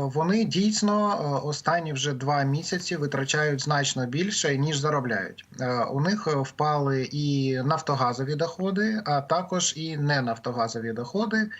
Вони дійсно е, останні вже два місяці витрачають значно більше ніж заробляють. Е, У них е, впали і нафтогазові доходи, а також і не нафтогазові доходи.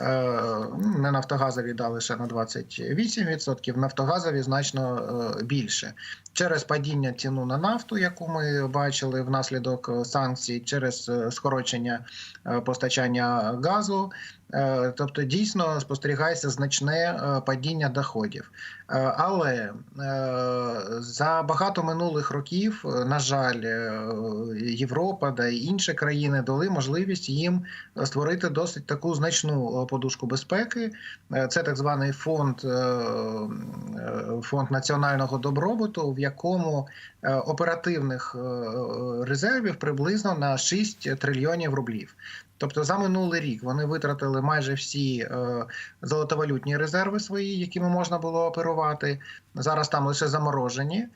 Е, ну, Не нафтогазові дали лише на 28%, нафтогазові значно е, більше через падіння ціну на нафту, яку ми бачили внаслідок е, санкцій, через е, скорочення е, постачання газу. Е, Тобто дійсно спостерігається значне е, падіння доходів. Е, Але за багато минулих років, на жаль, Європа да і інші країни дали можливість їм створити досить таку значну подушку безпеки. Це так званий фонд, фонд національного добробуту, в якому оперативних резервів приблизно на 6 трильйонів рублів. Тобто за минулий рік вони витратили майже всі е, золотовалютні резерви свої, якими можна було оперувати. Зараз там лише заморожені, е,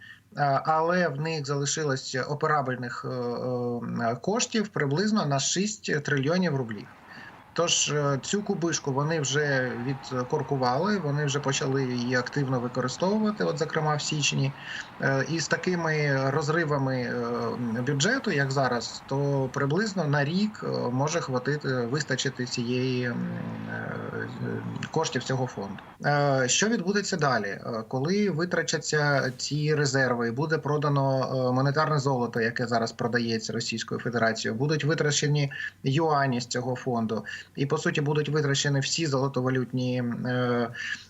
але в них залишилось операбельних е, е, коштів приблизно на 6 трильйонів рублів. Тож е, цю кубишку вони вже відкоркували, вони вже почали її активно використовувати, от зокрема в січні. Е, І з такими розривами е, бюджету, як зараз, то приблизно на рік може хватити вистачити цієї коштів цього фонду. Що відбудеться далі, коли витрачаться ці резерви, буде продано монетарне золото, яке зараз продається Російською Федерацією, будуть витрачені юані з цього фонду, і по суті будуть витрачені всі золотовалютні е,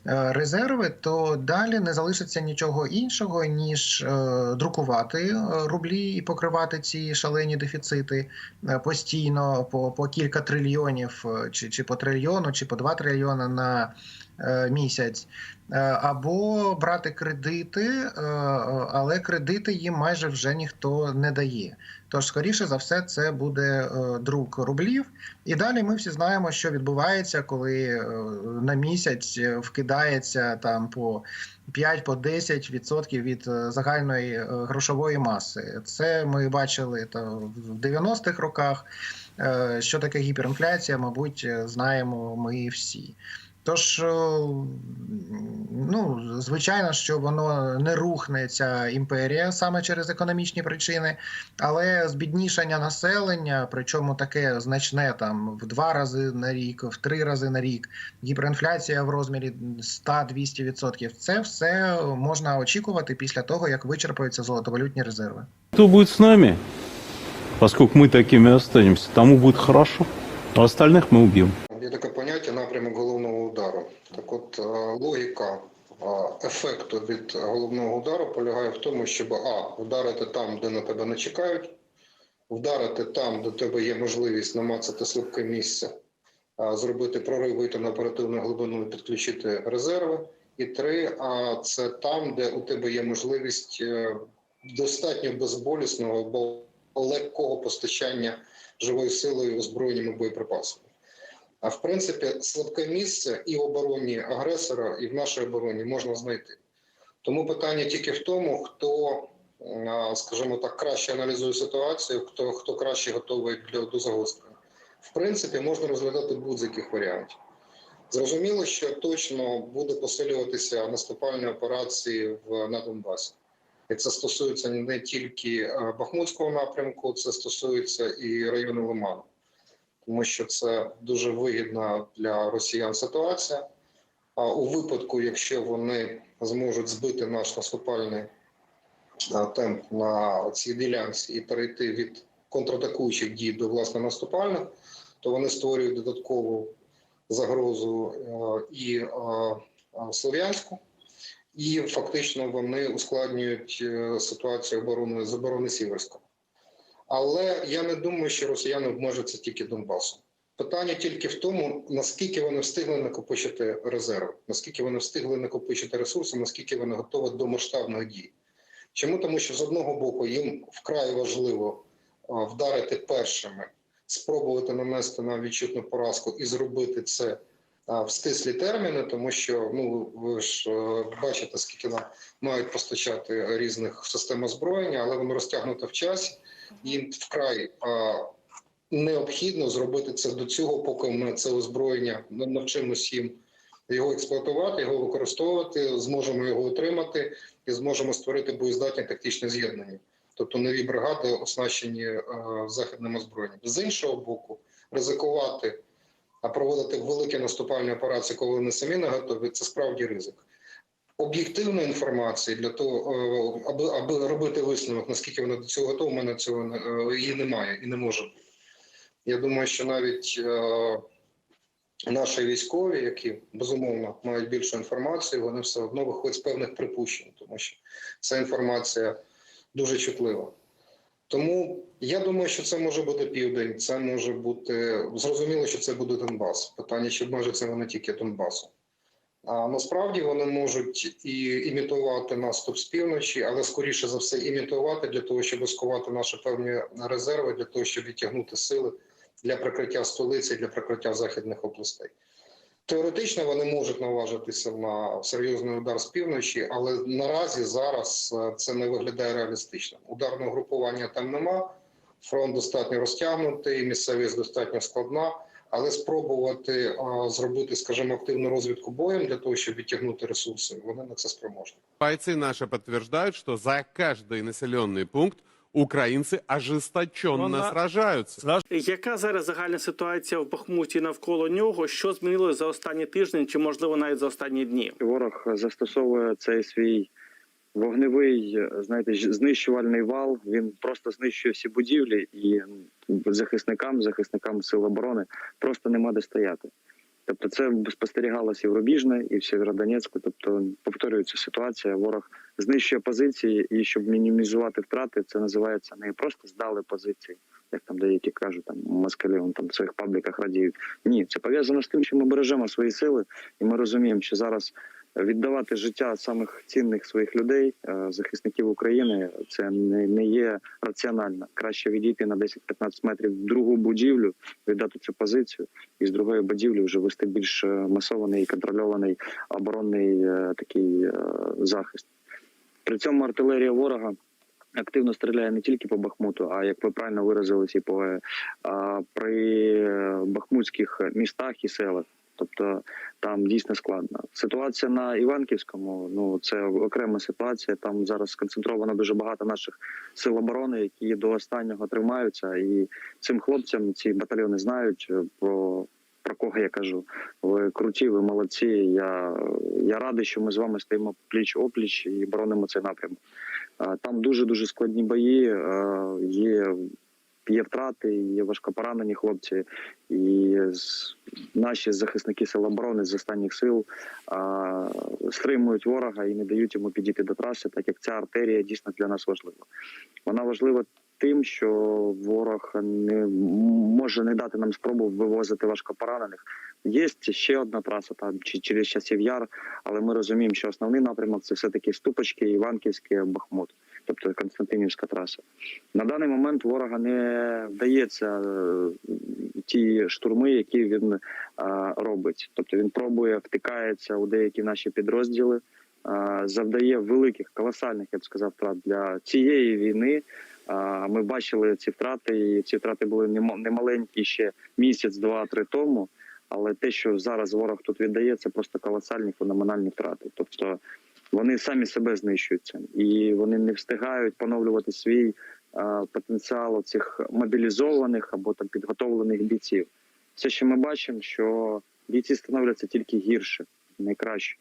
е, резерви, то далі не залишиться нічого іншого ніж е, друкувати рублі і покривати ці шалені дефіцити постійно по, по кілька трильйонів, чи, чи по трильйону, чи по два трильйони на місяць. Е, Або брати кредити, е, але кредити їм майже вже ніхто не дає. Тож, скоріше за все, це буде е, друк рублів. І далі ми всі знаємо, що відбувається, коли е, на місяць е, вкидається там по 5 по 10 відсотків від е, загальної е, грошової маси. Це ми бачили та в 90-х роках. Е, Що таке гіперінфляція, мабуть, е, знаємо ми всі. Тож, е, ну, звичайно, що воно не рухне ця імперія саме через економічні причини, але збіднішання населення, причому таке значне там в два рази на рік, в три рази на рік, гіперінфляція в розмірі 100-200%, це все можна очікувати після того, як вичерпаються золотовалютні резерви. Кто будет с нами, поскольку мы такими останемся, тому будет хорошо, а остальных мы убьем. Є таке поняття напрямок головного удару. Так от е, логіка е, ефекту від головного удару полягає в тому, щоб а вдарити там, де на тебе не чекають, вдарити там, де тебе є можливість намацати слабке місце, зробити прорив, вийти на оперативну глибину і підключити резерви. І три, а це там, де у тебе є можливість е, достатньо безболісного або легкого постачання живою силою озброєннями боєприпасами. А в принципі, слабке місце і в обороні агресора, і в нашій обороні можна знайти. Тому питання тільки в тому, хто, а, скажімо так, краще аналізує ситуацію, хто, хто краще готовий для, до загострення. В принципі, можна розглядати будь-яких варіантів. Зрозуміло, що точно буде посилюватися наступальні операції в, на Донбасі. І це стосується не тільки е, Бахмутського напрямку, це стосується і району Лиману тому що це дуже вигідна для росіян ситуація. А у випадку, якщо вони зможуть збити наш наступальний темп на цій ділянці і перейти від контратакуючих дій до власне наступальних, то вони створюють додаткову загрозу е, і е, е, Слов'янську, і фактично вони ускладнюють ситуацію оборони з оборони Сіверська. Але я не думаю, що росіяни обмежаться тільки Донбасом. Питання тільки в тому, наскільки вони встигли накопичити резерви, наскільки вони встигли накопичити ресурси, наскільки вони готові до масштабних дій. Чому? Тому що з одного боку їм вкрай важливо вдарити першими, спробувати нанести на відчутну поразку і зробити це в стислі терміни, тому що ну ви ж е, бачите, скільки нам мають постачати різних систем озброєння, але воно розтягнуто в часі їм вкрай необхідно зробити це до цього, поки ми це озброєння навчимось їм його експлуатувати, його використовувати, зможемо його отримати і зможемо створити боєздатні тактичні з'єднання, тобто нові бригади, оснащені е, західним озброєнням. З іншого боку, ризикувати, а проводити великі наступальні операції, коли вони самі не готові, це справді ризик. Об'єктивної інформації для того, е, аби, аби робити висновок, наскільки вони до цього готові, у мене цього е, її немає і не може бути. Я думаю, що навіть е, наші військові, які безумовно мають більшу інформацію, вони все одно виходять з певних припущень, тому що ця інформація дуже чутлива. Тому я думаю, що це може бути південь, це може бути зрозуміло, що це буде Донбас. Питання, чи обмежаться вони тільки Донбасом. А насправді вони можуть і імітувати наступ з півночі, але скоріше за все імітувати для того, щоб скувати наші певні резерви, для того, щоб відтягнути сили для прикриття столиці, для прикриття західних областей. Теоретично вони можуть наважитися на серйозний удар з півночі, але наразі зараз е, це не виглядає реалістичним. Ударного групування там нема, фронт достатньо розтягнутий, місцевість достатньо складна. Але спробувати е, зробити, скажімо, активну розвідку боєм для того, щоб відтягнути ресурси, вони на це спроможні. Бойцы наши подтверждают, что за каждый населенный пункт украинцы ожесточенно Вона- сражаются. Яка зараз загальна ситуація в Бахмуті навколо нього? Що змінилося за останні тижні, чи можливо навіть за останні дні? Ворог застосовує цей свій вогневий, знаєте, ж- знищувальний вал. Він просто знищує всі будівлі, і захисникам, захисникам сил оборони просто нема де стояти. Тобто, це спостерігалося і в Рубіжне, і в Сєвєродонецьку. Тобто повторюється ситуація. Ворог знищує позиції, і щоб мінімізувати втрати, це називається не просто здали позиції, як там деякі кажуть, там москалі вон там в своїх пабліках радіють. Ні, це пов'язано з тим, що ми бережемо свої сили, і ми розуміємо, що зараз віддавати життя самих цінних своїх людей, е, захисників України, це не, є раціонально. Краще відійти на 10-15 метрів в другу будівлю, віддати цю позицію, і з другої будівлі вже вести більш е, масований і контрольований оборонний е, такий захист. При цьому артилерія ворога. Активно стріляє не тільки по Бахмуту, а як ви правильно виразилися, і по а, при бахмутських містах і селах. Тобто там дійсно складно. Ситуація на Іванківському ну це окрема ситуація. Там зараз сконцентровано дуже багато наших сил оборони, які до останнього тримаються, і цим хлопцям ці батальйони знають про. Про кого я кажу? Ви круті, ви молодці. Я, я радий, що ми з вами стоїмо пліч опліч і боронимо цей напрямок. Там дуже дуже складні бої. Є, є втрати, є важкопоранені хлопці, і наші захисники сил оборони з останніх сил а, стримують ворога і не дають йому підійти до траси, так як ця артерія дійсно для нас важлива. Вона важлива тим, що ворог не може не дати нам спробу вивозити важкопоранених. Є ще одна траса там чи через часів яр, але ми розуміємо, що основний напрямок це все таки Ступочки, Іванківське, Бахмут, тобто Константинівська траса. На даний момент ворога не вдається е, ті штурми, які він е, робить. Тобто він пробує втикається у деякі наші підрозділи, е, завдає великих колосальних, я б сказав, втрат для цієї війни. Ми бачили ці втрати, і ці втрати були нема- немаленькі ще місяць, два, три тому. Але те, що зараз ворог тут віддає, це просто колосальні феноменальні втрати. Тобто вони самі себе знищуються, і вони не встигають поновлювати свій потенціал цих мобілізованих або там підготовлених бійців. Все, що ми бачимо, що бійці становляться тільки гірше, не краще.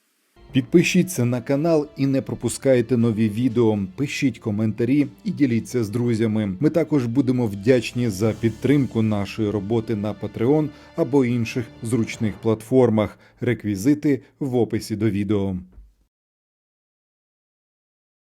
Підпишіться на канал і не пропускайте нові відео. Пишіть коментарі і діліться з друзями. Ми також будемо вдячні за підтримку нашої роботи на Patreon або інших зручних платформах. Реквізити в описі до відео.